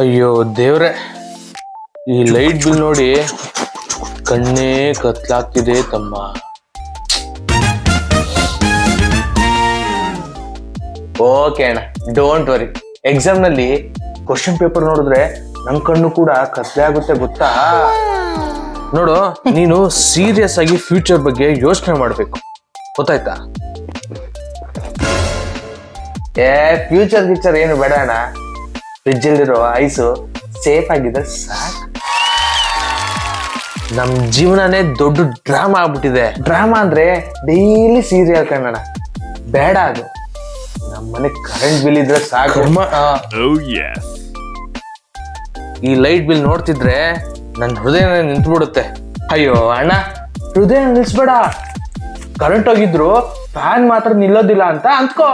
ಅಯ್ಯೋ ದೇವ್ರೆ, ಈ ಲೈಟ್ ಬಿಲ್ ನೋಡಿ ಕಣ್ಣೇ ಕತ್ಲಾಗ್ತಿದೆ ತಮ್ಮ. ಓಕೆ ಅಣ್ಣ ಡೋಂಟ್ ವರಿ ಎಕ್ಸಾಮ್ನಲ್ಲಿ ಕ್ವಶನ್ ಪೇಪರ್ ನೋಡಿದ್ರೆ ನಮ್ ಕಣ್ಣು ಕೂಡ ಕತ್ಲೆ ಆಗುತ್ತೆ ಗೊತ್ತಾ? ನೋಡು ನೀನು ಸೀರಿಯಸ್ ಆಗಿ ಫ್ಯೂಚರ್ ಬಗ್ಗೆ ಯೋಚನೆ ಮಾಡಬೇಕು. ಗೊತ್ತಾಯ್ತಾ? ಏ ಫ್ಯೂಚರ್ ಫ್ಯೂಚರ್ ಏನು ಬೇಡ ಅಣ್ಣ. ಫ್ರಿಜ್ ಅಲ್ಲಿರೋ ಐಸು ಸೇಫ್ ಆಗಿದ್ರೆ ಸಾಕು. ನಮ್ ಜೀವನನೇ ದೊಡ್ಡ ಡ್ರಾಮಾ ಆಗ್ಬಿಟ್ಟಿದೆ. ಡ್ರಾಮಾ ಅಂದ್ರೆ ಡೈಲಿ ಸೀರಿಯಲ್ ಕಣ್ಣಣ ಬೇಡ ಅದು. ನಮ್ಮ ಮನೆ ಕರೆಂಟ್ ಬಿಲ್ ಇದ್ರೆ ಸಾಕು. ಈ ಲೈಟ್ ಬಿಲ್ ನೋಡ್ತಿದ್ರೆ ನನ್ನ ಹೃದಯ ನಿಂತು ಬಿಡುತ್ತೆ ಅಯ್ಯೋ, ಅಣ್ಣ. ಹೃದಯ ನಿಲ್ಸ್ಬೇಡ. ಕರೆಂಟ್ ಹೋಗಿದ್ರು ಫ್ಯಾನ್ ಮಾತ್ರ ನಿಲ್ಲೋದಿಲ್ಲ ಅಂತ ಅಂದ್ಕೋ